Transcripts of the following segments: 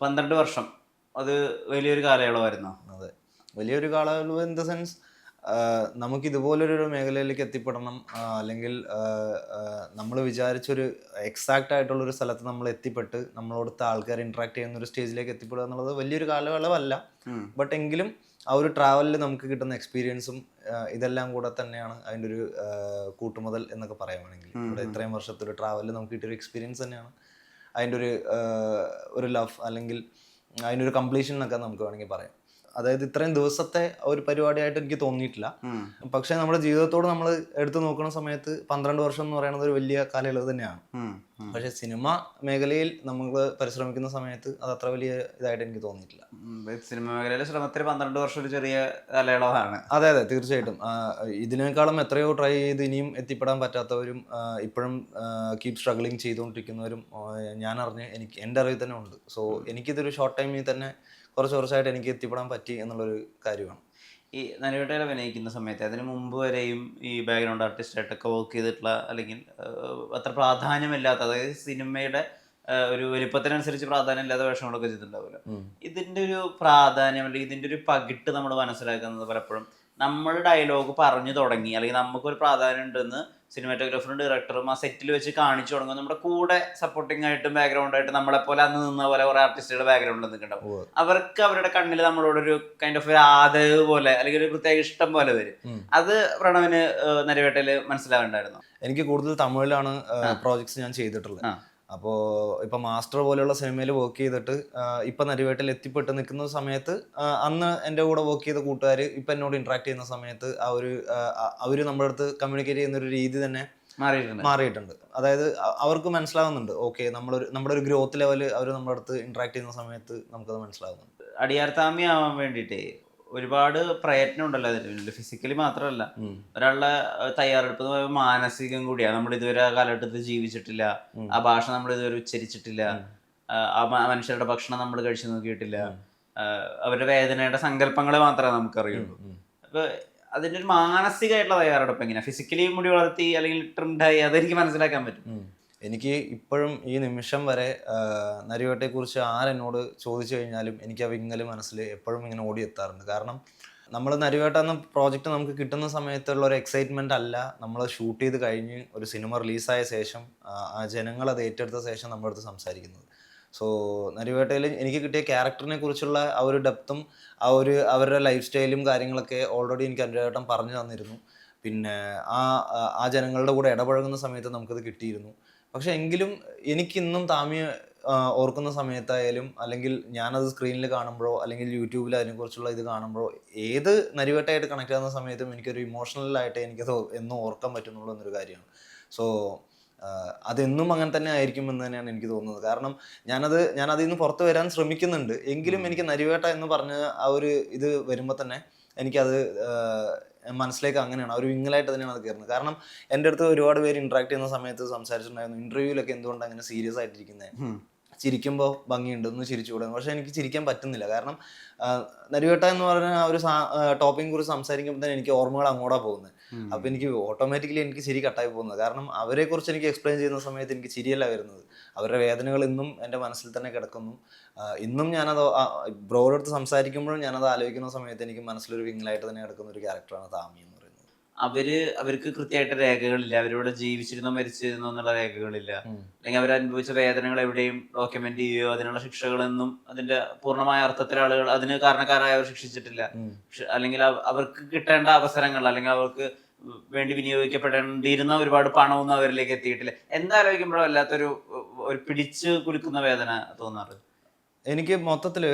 പന്ത്രണ്ട് വർഷം. അത് വലിയൊരു കാലയളവായിരുന്നു? അതെ. വലിയൊരു കാലയളവ് ഇൻ ദ സെൻസ് നമുക്ക് ഇതുപോലൊരു മേഖലയിലേക്ക് എത്തിപ്പെടണം. അല്ലെങ്കിൽ നമ്മൾ വിചാരിച്ചൊരു എക്സാക്റ്റ് ആയിട്ടുള്ളൊരു സ്ഥലത്ത് നമ്മൾ എത്തിപ്പെട്ട് നമ്മളോടുത്ത ആൾക്കാർ ഇന്ററാക്ട് ചെയ്യുന്ന ഒരു സ്റ്റേജിലേക്ക് എത്തിപ്പെടുക എന്നുള്ളത് വലിയൊരു കാലയളവല്ല. ബട്ട് എങ്കിലും ആ ഒരു ട്രാവലിൽ നമുക്ക് കിട്ടുന്ന എക്സ്പീരിയൻസും ഇതെല്ലാം കൂടെ തന്നെയാണ് അതിന്റെ ഒരു കൂട്ടുമുതൽ എന്നൊക്കെ പറയുകയാണെങ്കിൽ ഇവിടെ ഇത്രയും വർഷത്തെ ഒരു ട്രാവലിൽ നമുക്ക് കിട്ടിയൊരു എക്സ്പീരിയൻസ് തന്നെയാണ്. അതിന്റെ ഒരു ഒരു ലവ് അല്ലെങ്കിൽ അതിന്റെ ഒരു കംപ്ലീഷൻ എന്നൊക്കെ നമുക്ക് വേണമെങ്കിൽ പറയാം. അതായത് ഇത്രയും ദിവസത്തെ ഒരു പരിപാടിയായിട്ട് എനിക്ക് തോന്നിയിട്ടില്ല. പക്ഷെ നമ്മുടെ ജീവിതത്തോട് നമ്മൾ എടുത്തു നോക്കുന്ന സമയത്ത് പന്ത്രണ്ട് വർഷം എന്ന് പറയുന്നത് ഒരു വലിയ കാലയളവ് തന്നെയാണ്. ഉം. സിനിമ മേഖലയിൽ നമ്മൾ പരിശ്രമിക്കുന്ന സമയത്ത് അത് അത്ര വലിയ ഇതായിട്ട് എനിക്ക് തോന്നിയിട്ടില്ല. സിനിമ മേഖലയിലെ ശ്രമത്തിൽ പന്ത്രണ്ട് വർഷം ഒരു ചെറിയ കാലയളവാണ്. അതെ അതെ തീർച്ചയായിട്ടും. ഇതിനേക്കാളും എത്രയോ ട്രൈ ചെയ്ത് ഇനിയും എത്തിപ്പെടാൻ പറ്റാത്തവരും ഇപ്പോഴും കീപ് സ്ട്രഗിളിങ് ചെയ്തുകൊണ്ടിരിക്കുന്നവരും ഞാൻ അറിഞ്ഞ് എനിക്ക് എന്റെ അറിവിൽ തന്നെ ഉണ്ട്. സോ എനിക്കിതൊരു ഷോർട്ട് ടൈമിൽ തന്നെ കുറച്ച് കുറച്ചായിട്ട് എനിക്ക് എത്തിപ്പെടാൻ പറ്റി എന്നുള്ളൊരു കാര്യമാണ് ഈ നനുവേട്ടയിൽ അഭിനയിക്കുന്ന സമയത്ത് അതിന് മുമ്പ് വരെയും ഈ ബാക്ക്ഗ്രൗണ്ട് ആർട്ടിസ്റ്റായിട്ടൊക്കെ വർക്ക് ചെയ്തിട്ടുള്ള അല്ലെങ്കിൽ അത്ര പ്രാധാന്യമില്ലാത്ത അതായത് സിനിമയുടെ ഒരു വലിപ്പത്തിനനുസരിച്ച് പ്രാധാന്യമില്ലാത്ത വേഷങ്ങളൊക്കെ ചെയ്തിട്ടുണ്ടാവില്ല. ഇതിന്റെ ഒരു പ്രാധാന്യം അല്ലെങ്കിൽ ഇതിന്റെ ഒരു പകിട്ട് നമ്മൾ മനസ്സിലാക്കുന്നത് പലപ്പോഴും നമ്മൾ ഡയലോഗ് പറഞ്ഞു തുടങ്ങി. അല്ലെങ്കിൽ നമുക്കൊരു പ്രാധാന്യം ഉണ്ടെന്ന് സിനിമാറ്റോഗ്രാഫറും ഡയറക്ടറും ആ സെറ്റിൽ വെച്ച് കാണിച്ചു തുടങ്ങും. നമ്മുടെ കൂടെ സപ്പോർട്ടിംഗ് ആയിട്ടും ബാക്ക്ഗ്രൗണ്ട് ആയിട്ട് നമ്മളെ പോലെ അന്ന് നിന്ന പോലെ കുറെ ആർട്ടിസ്റ്റുകൾ ബാക്ക്ഗ്രൗണ്ടിൽ നിൽക്കുന്നുണ്ടാവും. അവർക്ക് അവരുടെ കണ്ണിൽ നമ്മളോടൊരു കൈൻഡ് ഓഫ് ഒരു ആദരവ് പോലെ അല്ലെങ്കിൽ ഒരു പ്രത്യേക ഇഷ്ടം പോലെ വരും. അത് പ്രണവിന് നരവേട്ടയിൽ മനസ്സിലാവുണ്ടായിരുന്നു എനിക്ക് കൂടുതൽ തമിഴിലാണ് പ്രോജക്ട്സ് ഞാൻ ചെയ്തിട്ടുള്ളത്. അപ്പോൾ ഇപ്പം മാസ്റ്റർ പോലെയുള്ള സിനിമയിൽ വർക്ക് ചെയ്തിട്ട് ഇപ്പം നരിവേട്ടിൽ എത്തിപ്പെട്ട് നിൽക്കുന്ന സമയത്ത് അന്ന് എന്റെ കൂടെ വർക്ക് ചെയ്ത കൂട്ടുകാർ ഇപ്പം എന്നോട് ഇൻട്രാക്ട് ചെയ്യുന്ന സമയത്ത് ആ ഒരു അവർ നമ്മുടെ അടുത്ത് കമ്മ്യൂണിക്കേറ്റ് ചെയ്യുന്ന ഒരു രീതി തന്നെ മാറിയിട്ടുണ്ട്. മാറിയിട്ടുണ്ട്. അതായത് അവർക്ക് മനസ്സിലാകുന്നുണ്ട് ഓക്കെ നമ്മളൊരു നമ്മുടെ ഒരു ഗ്രോത്ത് ലെവൽ അവർ നമ്മുടെ അടുത്ത് ഇൻട്രാക്ട് ചെയ്യുന്ന സമയത്ത് നമുക്കത് മനസ്സിലാകുന്നുണ്ട് അടിയാർത്താമി ആവാൻ വേണ്ടിയിട്ട് ഒരുപാട് പ്രയത്നം ഉണ്ടല്ലോ അതിന് വേണ്ടി ഫിസിക്കലി മാത്രമല്ല. ഒരാളുടെ തയ്യാറെടുപ്പ് എന്ന് പറയുമ്പോൾ മാനസികം കൂടിയാണ്. നമ്മൾ ഇതുവരെ ആ കാലഘട്ടത്തിൽ ജീവിച്ചിട്ടില്ല. ആ ഭാഷ നമ്മൾ ഇതുവരെ ഉച്ചരിച്ചിട്ടില്ല. ആ മനുഷ്യരുടെ ഭക്ഷണം നമ്മൾ കഴിച്ചു നോക്കിയിട്ടില്ല. അവരുടെ വേദനയുടെ സങ്കല്പങ്ങളെ മാത്രമേ നമുക്കറിയുള്ളൂ. അപ്പൊ അതിന്റെ ഒരു മാനസികമായിട്ടുള്ള തയ്യാറെടുപ്പ് എങ്ങനെയാ? ഫിസിക്കലി മുടി വളർത്തി അല്ലെങ്കിൽ ട്രിംഡായി അതെനിക്ക് മനസ്സിലാക്കാൻ പറ്റും. എനിക്ക് ഇപ്പോഴും ഈ നിമിഷം വരെ നരിവേട്ടയെക്കുറിച്ച് ആരെന്നോട് ചോദിച്ചു കഴിഞ്ഞാലും എനിക്ക് ആ വിങ്ങൽ മനസ്സിൽ എപ്പോഴും ഇങ്ങനെ ഓടിയെത്താറുണ്ട് കാരണം നമ്മൾ നരിവേട്ട എന്ന പ്രോജക്റ്റ് നമുക്ക് കിട്ടുന്ന സമയത്തുള്ള ഒരു എക്സൈറ്റ്മെന്റ് അല്ല. നമ്മൾ ഷൂട്ട് ചെയ്ത് കഴിഞ്ഞ് ഒരു സിനിമ റിലീസായ ശേഷം ആ, ജനങ്ങൾ അത് ഏറ്റെടുത്ത ശേഷം നമ്മുടെ അടുത്ത് സംസാരിക്കുന്നത്. സോ നരിവേട്ടയിൽ എനിക്ക് കിട്ടിയ ക്യാരക്ടറിനെ കുറിച്ചുള്ള ആ ഒരു ഡെപ്തും ആ ഒരു അവരുടെ ലൈഫ് സ്റ്റൈലും കാര്യങ്ങളൊക്കെ ഓൾറെഡി എനിക്ക് അനുരാട്ടം പറഞ്ഞു തന്നിരുന്നു. പിന്നെ ആ ആ- ജനങ്ങളുടെ കൂടെ ഇടപഴകുന്ന സമയത്ത് നമുക്കത് കിട്ടിയിരുന്നു. പക്ഷെ എങ്കിലും എനിക്കിന്നും താമിയെ ഓർക്കുന്ന സമയത്തായാലും അല്ലെങ്കിൽ ഞാനത് സ്ക്രീനിൽ കാണുമ്പോഴോ അല്ലെങ്കിൽ യൂട്യൂബിൽ അതിനെക്കുറിച്ചുള്ള ഇത് കാണുമ്പോഴോ ഏത് നരിവട്ടായിട്ട് കണക്ട് ആകുന്ന സമയത്തും എനിക്കൊരു ഇമോഷണലായിട്ട് എനിക്കത് എന്നും ഓർക്കാൻ പറ്റുന്നുള്ളൂ എന്നൊരു കാര്യമാണ്. സോ അതെന്നും അങ്ങനെ തന്നെ ആയിരിക്കും എന്ന് തന്നെയാണ് എനിക്ക് തോന്നുന്നത്. കാരണം ഞാനത് ഞാൻ അതിൽ നിന്ന് പുറത്ത് വരാൻ ശ്രമിക്കുന്നുണ്ട്. എങ്കിലും എനിക്ക് നരിവേട്ട എന്ന് പറഞ്ഞ ആ ഒരു ഇത് വരുമ്പോൾ തന്നെ എനിക്കത് മനസ്സിലേക്ക് അങ്ങനെയാണ്. ഒരു വിങ്ങലായിട്ട് തന്നെയാണ് അത് കയറുന്നത് കാരണം എന്റെ അടുത്ത് ഒരുപാട് പേര് ഇന്ററാക്ട് ചെയ്യുന്ന സമയത്ത് സംസാരിച്ചിട്ടുണ്ടായിരുന്നു. ഇന്റർവ്യൂലൊക്കെ എന്തുകൊണ്ട് അങ്ങനെ സീരിയസ് ആയിട്ടിരിക്കുന്നത് ചിരിക്കുമ്പോൾ ഭംഗിയുണ്ട് ഒന്ന് ചിരിച്ചുകൂടെ പക്ഷെ എനിക്ക് ചിരിക്കാൻ പറ്റുന്നില്ല. കാരണം നരിവേട്ട എന്ന് പറഞ്ഞ ആ ഒരു ടോപ്പിനെ കുറിച്ച് സംസാരിക്കുമ്പോൾ തന്നെ എനിക്ക് ഓർമ്മകൾ അങ്ങോട്ടാ പോകുന്നത്. അപ്പൊ എനിക്ക് ഓട്ടോമാറ്റിക്കലി എനിക്ക് ചിരി കട്ടായി പോകുന്നത്. കാരണം അവരെ കുറിച്ച് എനിക്ക് എക്സ്പ്ലെയിൻ ചെയ്യുന്ന സമയത്ത് എനിക്ക് ചിരിയല്ല വരുന്നത്. അവരുടെ വേദനകൾ ഇന്നും എന്റെ മനസ്സിൽ തന്നെ കിടക്കുന്നു. ഇന്നും ഞാനത് ബ്രോയുടെ അടുത്ത് സംസാരിക്കുമ്പോഴും ഞാനത് ആലോചിക്കുന്ന സമയത്ത് എനിക്ക് മനസ്സിലൊരു വിങ്ങലായിട്ട് തന്നെ കിടക്കുന്ന ഒരു ക്യാരക്ടറാണ് താമി അവർ അവർക്ക് കൃത്യമായിട്ട് രേഖകളില്ല. അവരിവിടെ ജീവിച്ചിരുന്നോ മരിച്ചിരുന്നോ എന്നുള്ള രേഖകളില്ല. അല്ലെങ്കിൽ അവർ അനുഭവിച്ച വേദനകൾ എവിടെയും ഡോക്യുമെന്റ് ചെയ്യുകയോ അതിനുള്ള ശിക്ഷകളൊന്നും അതിന്റെ പൂർണമായ അർത്ഥത്തിൽ ആളുകൾ അതിന് കാരണക്കാരായവർ ശിക്ഷിച്ചിട്ടില്ല. അല്ലെങ്കിൽ അവർക്ക് കിട്ടേണ്ട അവസരങ്ങൾ അല്ലെങ്കിൽ അവർക്ക് വേണ്ടി വിനിയോഗിക്കപ്പെടേണ്ടിയിരുന്ന ഒരുപാട് പണമൊന്നും അവരിലേക്ക് എത്തിയിട്ടില്ല. എന്താലോചിക്കുമ്പോഴോ വല്ലാത്തൊരു ഒരു പിടിച്ചു കുലുക്കുന്ന വേദന തോന്നാറ്? എനിക്ക് മൊത്തത്തിൽ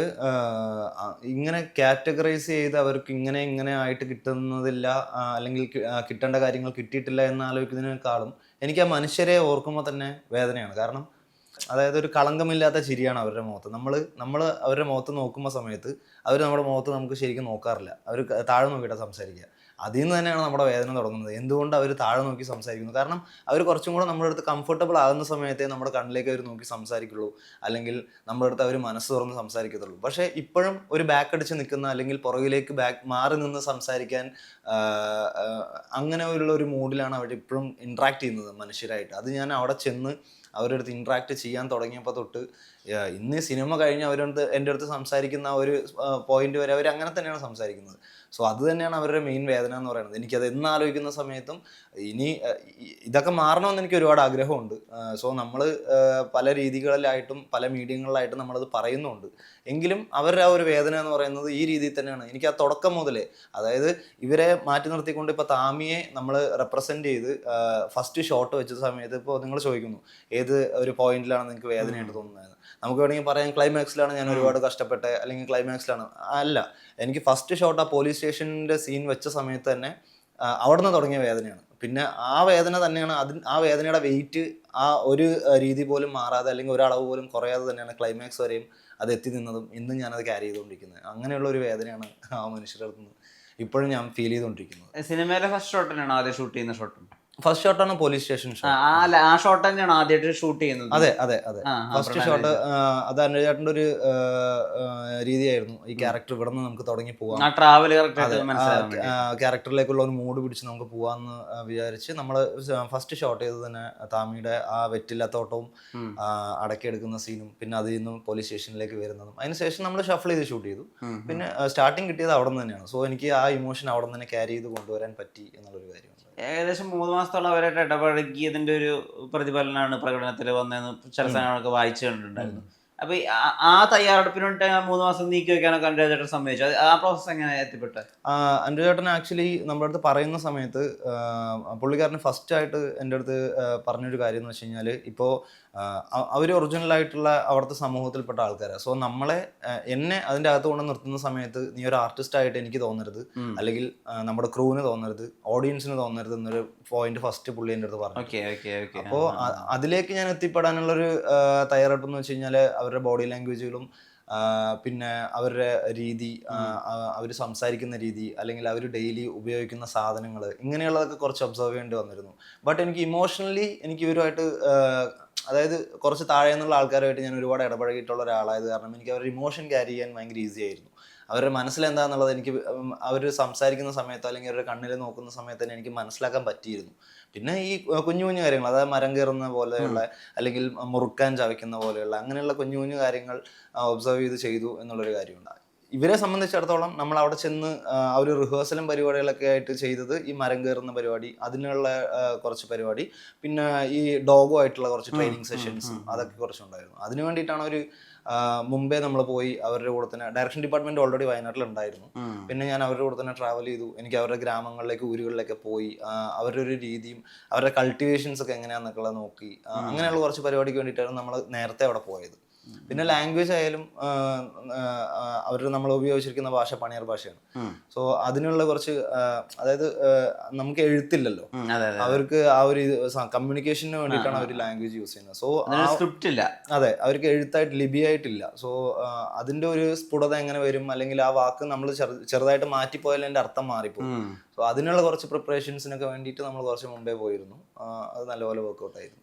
ഇങ്ങനെ കാറ്റഗറൈസ് ചെയ്ത് അവർക്ക് ഇങ്ങനെ ഇങ്ങനെ ആയിട്ട് കിട്ടുന്നതില്ല അല്ലെങ്കിൽ കിട്ടേണ്ട കാര്യങ്ങൾ കിട്ടിയിട്ടില്ല എന്ന് ആലോചിക്കുന്നതിനേക്കാളും എനിക്ക് ആ മനുഷ്യരെ ഓർക്കുമ്പോൾ തന്നെ വേദനയാണ്. കാരണം അതായത് ഒരു കളങ്കമില്ലാത്ത ചിരിയാണ് അവരുടെ മുഖത്ത്. നമ്മൾ നമ്മൾ അവരുടെ മുഖത്ത് നോക്കുമ്പോൾ സമയത്ത് അവർ നമ്മുടെ മുഖത്ത് നമുക്ക് ശരിക്കും നോക്കാറില്ല. അവർ താഴെ നോക്കിയിട്ടാണ് സംസാരിക്കുക. അതിൽ നിന്ന് തന്നെയാണ് നമ്മുടെ വേദന തുടങ്ങുന്നത്. എന്തുകൊണ്ട് അവർ താഴെ നോക്കി സംസാരിക്കുന്നു? കാരണം അവർ കുറച്ചും കൂടെ നമ്മുടെ അടുത്ത് കംഫർട്ടബിൾ ആകുന്ന സമയത്തേ നമ്മുടെ കണ്ണിലേക്ക് അവർ നോക്കി സംസാരിക്കുള്ളൂ. അല്ലെങ്കിൽ നമ്മുടെ അടുത്ത് അവർ മനസ്സ് തുറന്ന് സംസാരിക്കത്തുള്ളൂ. പക്ഷേ ഇപ്പോഴും ഒരു ബാക്ക് അടിച്ച് നിൽക്കുന്ന അല്ലെങ്കിൽ പുറകിലേക്ക് ബാക്ക് മാറി നിന്ന് സംസാരിക്കാൻ അങ്ങനെ ഉള്ള ഒരു മൂഡിലാണ് അവർ ഇപ്പോഴും ഇൻട്രാക്ട് ചെയ്യുന്നത് മനുഷ്യരായിട്ട്. അത് ഞാൻ അവിടെ ചെന്ന് അവരുടെ അടുത്ത് ഇൻട്രാക്ട് ചെയ്യാൻ തുടങ്ങിയപ്പോൾ തൊട്ട് ഇന്ന് സിനിമ കഴിഞ്ഞ് അവരോട് എന്റെ അടുത്ത് സംസാരിക്കുന്ന ഒരു പോയിന്റ് വരെ അവർ അങ്ങനെ തന്നെയാണ് സംസാരിക്കുന്നത്. സോ അത് തന്നെയാണ് അവരുടെ മെയിൻ വേദന എന്ന് പറയുന്നത്. എനിക്കത് എന്ന് ആലോചിക്കുന്ന സമയത്തും ഇനി ഇതൊക്കെ മാറണമെന്ന് എനിക്ക് ഒരുപാട് ആഗ്രഹമുണ്ട്. സോ നമ്മൾ പല രീതികളിലായിട്ടും പല മീഡിയങ്ങളിലായിട്ടും നമ്മളത് പറയുന്നുണ്ട്. എങ്കിലും അവരുടെ ആ ഒരു വേദന എന്ന് പറയുന്നത് ഈ രീതിയിൽ തന്നെയാണ്. എനിക്ക് ആ തുടക്കം മുതലേ അതായത് ഇവരെ മാറ്റി നിർത്തിക്കൊണ്ട് ഇപ്പോൾ താമിയെ നമ്മൾ റെപ്രസെന്റ് ചെയ്ത് ഫസ്റ്റ് ഷോട്ട് വെച്ച സമയത്ത് ഇപ്പോൾ നിങ്ങൾ ചോദിക്കുന്നു ഏത് ഒരു പോയിന്റിലാണ് നിങ്ങൾക്ക് വേദനയായിട്ട് തോന്നുന്നത് നമുക്ക് വേണമെങ്കിൽ പറയാം ക്ലൈമാക്സിലാണ് ഞാൻ ഒരുപാട് കഷ്ടപ്പെട്ടത് അല്ലെങ്കിൽ ക്ലൈമാക്സിലാണ് അല്ല എനിക്ക് ഫസ്റ്റ് ഷോട്ട് ആ പോലീസ് സ്റ്റേഷന്റെ സീൻ വെച്ച സമയത്ത് തന്നെ അവിടെ അവിടുന്ന് തുടങ്ങിയ വേദനയാണ്. പിന്നെ ആ വേദന തന്നെയാണ് അതിന് ആ വേദനയുടെ വെയിറ്റ് ആ ഒരു രീതി പോലും മാറാതെ അല്ലെങ്കിൽ ഒരളവ് പോലും കുറയാതെ തന്നെയാണ് ക്ലൈമാക്സ് വരെയും അത് എത്തി നിന്നതും ഇന്നും ഞാനത് ക്യാരി ചെയ്തുകൊണ്ടിരിക്കുന്നത്. അങ്ങനെയുള്ള ഒരു വേദനയാണ് ആ മനുഷ്യരുടെ അടുത്ത് നിന്ന് ഇപ്പോഴും ഞാൻ ഫീൽ ചെയ്തുകൊണ്ടിരിക്കുന്നത്. സിനിമയിലെ ഫസ്റ്റ് ഷോട്ട് തന്നെയാണ് ആദ്യം ഷൂട്ട് ചെയ്യുന്ന ഷോട്ടും ഫസ്റ്റ് ഷോട്ടാണ് പോലീസ് സ്റ്റേഷൻ ആ ഷോട്ട് ആ ആ ഷോട്ട് തന്നെയാണ് ആദ്യമായിട്ട് ഷൂട്ട് ചെയ്യുന്നത്. അതെ അതെ അതെ. ഫസ്റ്റ് ഷോട്ട് അത് അനുജേട്ടന്റെ ഒരു രീതിയായിരുന്നു. ഈ ക്യാരക്ടർ ഇവിടെ നിന്ന് നമുക്ക് തുടങ്ങി പോവാം. ട്രാവൽ ക്യാരക്ടറിലേക്കുള്ള ഒരു മൂഡ് പിടിച്ച് നമുക്ക് പോവാന്ന് വിചാരിച്ച് നമ്മൾ ഫസ്റ്റ് ഷോട്ട് ചെയ്തത് തന്നെ താമിയുടെ ആ വെറ്റില്ലാത്തോട്ടവും അടക്കിയെടുക്കുന്ന സീനും പിന്നെ അതിൽ നിന്നും പോലീസ് സ്റ്റേഷനിലേക്ക് വരുന്നതും. അതിനുശേഷം നമ്മൾ ഷഫിൾ ചെയ്ത് ഷൂട്ട് ചെയ്തു. പിന്നെ സ്റ്റാർട്ടിങ് കിട്ടിയത് അവിടെ നിന്ന് തന്നെയാണ്. സോ എനിക്ക് ആ ഇമോഷൻ അവിടെ നിന്ന് തന്നെ ക്യാരി ചെയ്ത് കൊണ്ടുവരാൻ പറ്റി എന്നുള്ളൊരു കാര്യമാണ് ഏകദേശം മൂന്ന് മാസത്തോളം അവരായിട്ട് ഇടപഴകിയതിന്റെ ഒരു പ്രതിഫലനമാണ് പ്രകടനത്തിൽ വന്നതെന്ന് ചില സാധനങ്ങളൊക്കെ വായിച്ചു കണ്ടിട്ടുണ്ടായിരുന്നു. അപ്പൊ ആ- തയ്യാറെടുപ്പിന് വേണ്ടി മൂന്ന് മാസം നീക്കി വെക്കാനൊക്കെ അനുരാജേട്ടൻ സമ്മതിച്ചു. അത് ആ പ്രോസസ് എങ്ങനെ എത്തിപ്പെട്ടെ? അന്റെ ചേട്ടൻ ആക്ച്വലി നമ്മുടെ അടുത്ത് പറയുന്ന സമയത്ത് പുള്ളിക്കാരന് ഫസ്റ്റ് ആയിട്ട് എന്റെ അടുത്ത് പറഞ്ഞൊരു കാര്യം എന്ന് വെച്ച് കഴിഞ്ഞാൽ ഇപ്പോൾ അവർ ഒറിജിനലായിട്ടുള്ള അവിടുത്തെ സമൂഹത്തിൽപ്പെട്ട ആൾക്കാരാണ് സോ നമ്മളെ എന്നെ അതിന്റെ അകത്ത് കൊണ്ട് നിർത്തുന്ന സമയത്ത് നീ ഒരു ആർട്ടിസ്റ്റ് ആയിട്ട് എനിക്ക് തോന്നരുത്. അല്ലെങ്കിൽ നമ്മുടെ ക്രൂവിന് തോന്നരുത് ഓഡിയൻസിന് തോന്നരുത് എന്നൊരു പോയിന്റ് ഫസ്റ്റ് പുള്ളി എന്റെ അടുത്ത് പറഞ്ഞു. അപ്പോൾ അതിലേക്ക് ഞാൻ എത്തിപ്പെടാനുള്ളൊരു തയ്യാറെടുപ്പ് എന്ന് വെച്ച് കഴിഞ്ഞാൽ അവരുടെ ബോഡി ലാംഗ്വേജുകളും പിന്നെ അവരുടെ രീതി അവർ സംസാരിക്കുന്ന രീതി അല്ലെങ്കിൽ അവർ ഡെയിലി ഉപയോഗിക്കുന്ന സാധനങ്ങൾ ഇങ്ങനെയുള്ളതൊക്കെ കുറച്ച് ഒബ്സർവ് ചെയ്യേണ്ടി വന്നിരുന്നു. ബട്ട് എനിക്ക് ഇമോഷണലി എനിക്ക് ഇവരുമായിട്ട് അതായത് കുറച്ച് താഴെ നിന്നുള്ള ആൾക്കാരുമായിട്ട് ഞാൻ ഒരുപാട് ഇടപഴകിയിട്ടുള്ള ഒരാളായത് കാരണം എനിക്ക് അവരുടെ ഇമോഷൻ ക്യാരി ചെയ്യാൻ ഭയങ്കര ഈസി ആയിരുന്നു. അവരുടെ മനസ്സിലെന്താന്നുള്ളത് എനിക്ക് അവർ സംസാരിക്കുന്ന സമയത്തോ അല്ലെങ്കിൽ അവരുടെ കണ്ണിൽ നോക്കുന്ന സമയത്ത് തന്നെ എനിക്ക് മനസ്സിലാക്കാൻ പറ്റിയിരുന്നു. പിന്നെ ഈ കുഞ്ഞു കുഞ്ഞു കാര്യങ്ങൾ അതായത് മരം കയറുന്ന പോലെയുള്ള അല്ലെങ്കിൽ മുറുക്കാൻ ചവയ്ക്കുന്ന പോലെയുള്ള അങ്ങനെയുള്ള കുഞ്ഞു കുഞ്ഞു കാര്യങ്ങൾ ഒബ്സർവ് ചെയ്ത് ചെയ്തു എന്നുള്ളൊരു കാര്യമുണ്ട് ഇവരെ സംബന്ധിച്ചിടത്തോളം നമ്മൾ അവിടെ ചെന്ന് ആ, ഒരു റിഹേഴ്സലും പരിപാടികളൊക്കെ ആയിട്ട് ചെയ്തത് ഈ മരം കയറുന്ന പരിപാടി അതിനുള്ള കുറച്ച് പരിപാടി പിന്നെ ഈ ഡോഗോ ആയിട്ടുള്ള കുറച്ച് ട്രെയിനിങ് സെഷൻസ് അതൊക്കെ കുറച്ചുണ്ടായിരുന്നു. അതിനു വേണ്ടിയിട്ടാണ് ഒരു മുംബൈ മുമ്പേ നമ്മൾ പോയി അവരുടെ കൂടെ തന്നെ ഡയറക്ഷൻ ഡിപ്പാർട്ട്മെന്റ് ഓൾറെഡി വയനാട്ടിലുണ്ടായിരുന്നു. പിന്നെ ഞാൻ അവരുടെ കൂടെ തന്നെ ട്രാവൽ ചെയ്തു. എനിക്ക് അവരുടെ ഗ്രാമങ്ങളിലേക്ക് ഊരുകളിലൊക്കെ പോയി. അവരുടെ ഒരു രീതിയും അവരുടെ കൾട്ടിവേഷൻസ് ഒക്കെ എങ്ങനെയാണെന്നൊക്കെ നോക്കി. അങ്ങനെയുള്ള കുറച്ച് പരിപാടിക്ക് വേണ്ടിയിട്ടായിരുന്നു നമ്മൾ നേരത്തെ അവിടെ പോയത്. പിന്നെ ലാംഗ്വേജ് ആയാലും അവർ നമ്മൾ ഉപയോഗിച്ചിരിക്കുന്ന ഭാഷ പണിയർ ഭാഷയാണ്. സോ അതിനുള്ള കുറച്ച് അതായത് നമുക്ക് എഴുത്തില്ലല്ലോ. അവർക്ക് ആ ഒരു കമ്മ്യൂണിക്കേഷന് വേണ്ടിയിട്ടാണ് അവർ ലാംഗ്വേജ് യൂസ് ചെയ്യുന്നത്. സോ സ്ക്രിപ്റ്റ് ഇല്ല. അതെ അവർക്ക് എഴുത്തായിട്ട് ലിപിയായിട്ടില്ല. സോ അതിന്റെ ഒരു സ്ഫുടത എങ്ങനെ വരും? അല്ലെങ്കിൽ ആ വാക്ക് നമ്മൾ ചെറുതായിട്ട് മാറ്റിപ്പോയാൽ അതിന്റെ അർത്ഥം മാറിപ്പോകും. സോ അതിനുള്ള കുറച്ച് പ്രിപ്പറേഷൻസിനൊക്കെ വേണ്ടിയിട്ട് നമ്മൾ കുറച്ച് മുമ്പേ പോയിരുന്നു. അത് നല്ലപോലെ വർക്കൗട്ട് ആയിരുന്നു.